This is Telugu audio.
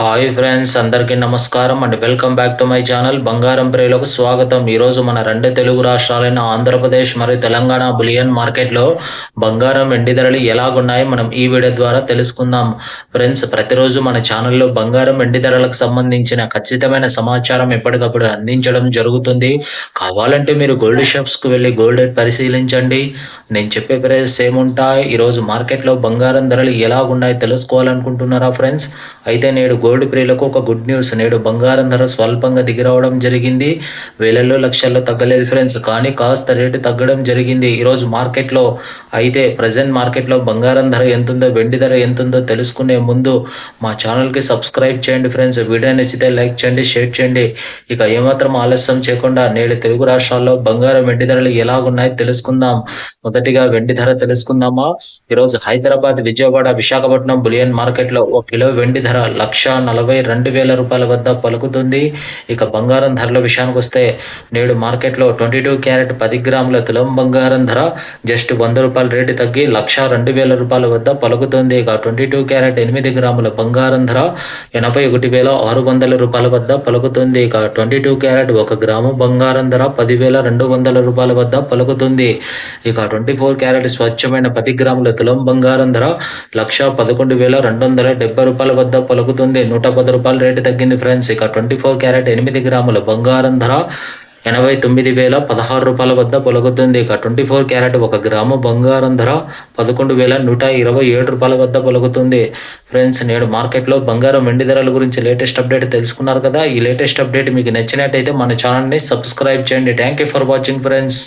హాయ్ ఫ్రెండ్స్ అందరికీ నమస్కారం and welcome back to my channel బంగారం ప్రియులకు స్వాగతం. ఈరోజు మన రెండు తెలుగు రాష్ట్రాలైన ఆంధ్రప్రదేశ్ మరియు తెలంగాణ బులియన్ మార్కెట్లో బంగారం వెండి ధరలు ఎలాగున్నాయో మనం ఈ వీడియో ద్వారా తెలుసుకుందాం. ఫ్రెండ్స్ ప్రతిరోజు మన ఛానల్లో బంగారం వెండి ధరలకు సంబంధించిన ఖచ్చితమైన సమాచారం ఎప్పటికప్పుడు అందించడం జరుగుతుంది. కావాలంటే మీరు గోల్డ్ షాప్స్కి వెళ్ళి గోల్డ్ రేట్ పరిశీలించండి. నేను చెప్పే ప్రైస్ ఏముంటాయి ఈరోజు మార్కెట్లో బంగారం ధరలు ఎలాగున్నాయో తెలుసుకోవాలనుకుంటున్నారా ఫ్రెండ్స్ అయితే నేడు గోల్డ్ ప్రియులకు ఒక గుడ్ న్యూస్. నేడు బంగారం ధర స్వల్పంగా దిగిరావడం జరిగింది. వేలల్లో లక్షల్లో తగ్గలేదు ఫ్రెండ్స్. కానీ కాస్త రేటు తగ్గడం జరిగింది. ఈరోజు మార్కెట్లో అయితే ప్రజెంట్ మార్కెట్లో బంగారం ధర ఎంతుందో వెండి ధర ఎంతుందో తెలుసుకునే ముందు మా ఛానల్కి సబ్స్క్రైబ్ చేయండి ఫ్రెండ్స్. వీడియో నచ్చితే లైక్ చేయండి షేర్ చేయండి. ఇక ఏమాత్రం ఆలస్యం చేయకుండా నేడు తెలుగు రాష్ట్రాల్లో బంగారం వెండి ధరలు ఎలాగున్నాయో తెలుసుకుందాం. మొదటిగా వెండి ధర తెలుసుకుందామా? ఈరోజు హైదరాబాద్ విజయవాడ విశాఖపట్నం బులియన్ మార్కెట్లో ఒక కిలో వెండి ధర లక్ష నలభై రెండు వేల రూపాయల వద్ద పలుకుతుంది. ఇక బంగారం ధరల విషయానికి వస్తే నేడు మార్కెట్లో ట్వంటీ టూ క్యారెట్ పది గ్రాముల తులం బంగారం ధర జస్ట్ వంద రూపాయల రేటు తగ్గి లక్ష రెండు వేల రూపాయల వద్ద పలుకుతుంది. ఇక ట్వంటీ టూ క్యారెట్ ఎనిమిది గ్రాముల బంగారం ధర ఎనభై ఒకటి వేల ఆరు వందల రూపాయల వద్ద పలుకుతుంది. ఇక ట్వంటీ టూ క్యారెట్ ఒక గ్రాము బంగారం ధర పదివేల రెండు వందల రూపాయల వద్ద పలుకుతుంది. ఇక ట్వంటీ ఫోర్ క్యారెట్ స్వచ్ఛమైన పది గ్రాముల తులం బంగారం ధర లక్ష పదకొండు వేల రెండు వందల డెబ్బై రూపాయల వద్ద పలుకుతుంది. నూట పది రూపాయలు రేటు తగ్గింది ఫ్రెండ్స్. ఇక ట్వంటీ ఫోర్ క్యారెట్ ఎనిమిది గ్రాముల బంగారం ధర ఎనభై తొమ్మిది వేల పదహారు రూపాయల వద్ద పొలగుతుంది ఇక ట్వంటీ ఫోర్ క్యారెట్ ఒక గ్రాము బంగారం ధర పదకొండు వేల నూట ఇరవై ఏడు రూపాయల వద్ద పొలగుతుంది ఫ్రెండ్స్ నేడు మార్కెట్లో బంగారం వెండి ధరల గురించి లేటెస్ట్ అప్డేట్ తెలుసుకున్నారు కదా. ఈ లేటెస్ట్ అప్డేట్ మీకు నచ్చినట్టయితే మన ఛానల్ని సబ్స్క్రైబ్ చేయండి. Thank you for watching friends